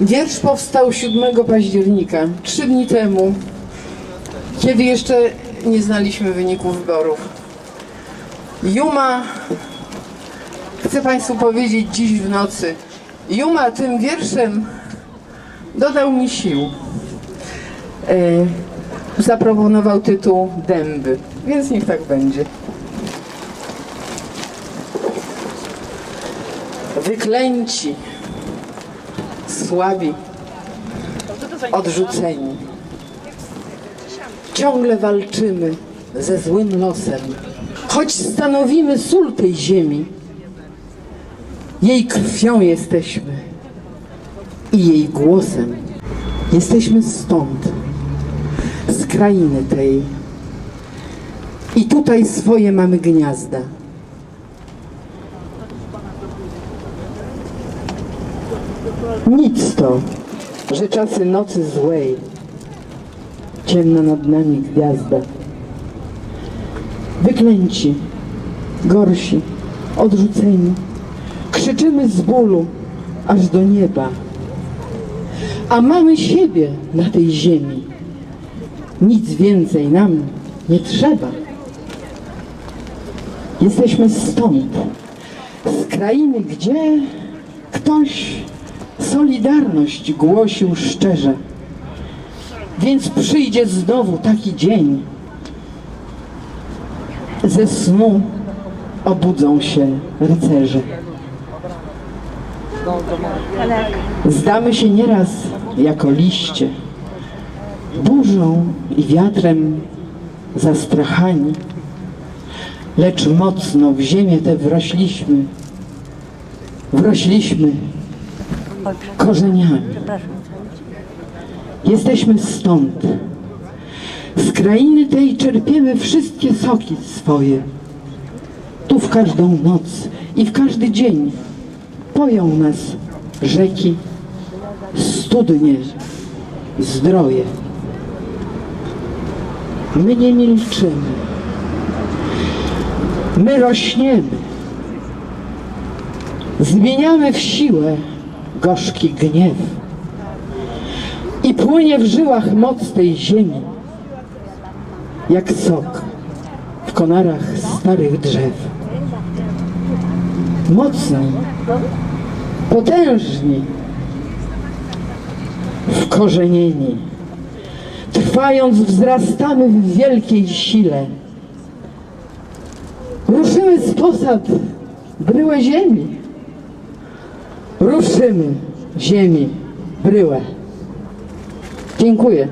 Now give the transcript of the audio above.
Wiersz powstał 7 października, trzy dni temu, kiedy jeszcze nie znaliśmy wyników wyborów. Juma, chcę Państwu powiedzieć dziś w nocy, Juma tym wierszem dodał mi sił. E, zaproponował tytuł Dęby, więc niech tak będzie. Wyklęci, słabi, odrzuceni. Ciągle walczymy ze złym losem, choć stanowimy sól tej ziemi. Jej krwią jesteśmy i jej głosem. Jesteśmy stąd, z krainy tej. I tutaj swoje mamy gniazda. Nic to, że czasy nocy złej, ciemna nad nami gwiazda. Wyklęci, gorsi, odrzuceni, krzyczymy z bólu aż do nieba. A mamy siebie na tej ziemi. Nic więcej nam nie trzeba. Jesteśmy stąd, z krainy, gdzie ktoś Solidarność głosił szczerze. Więc przyjdzie znowu taki dzień. Ze snu obudzą się rycerze. Zdamy się nieraz jako liście, burzą i wiatrem zastrachani, lecz mocno w ziemię tę wrośliśmy, wrośliśmy korzeniami. Jesteśmy stąd. Z krainy tej czerpiemy wszystkie soki swoje. Tu w każdą noc i w każdy dzień poją nas rzeki, studnie, zdroje. My nie milczymy. My rośniemy. Zmieniamy w siłę gorzki gniew. I płynie w żyłach moc tej ziemi, jak sok w konarach starych drzew. Mocni, potężni, wkorzenieni. Trwając wzrastamy w wielkiej sile. Ruszymy z posad bryłę ziemi. Ruszymy ziemi bryłę. Dziękuję.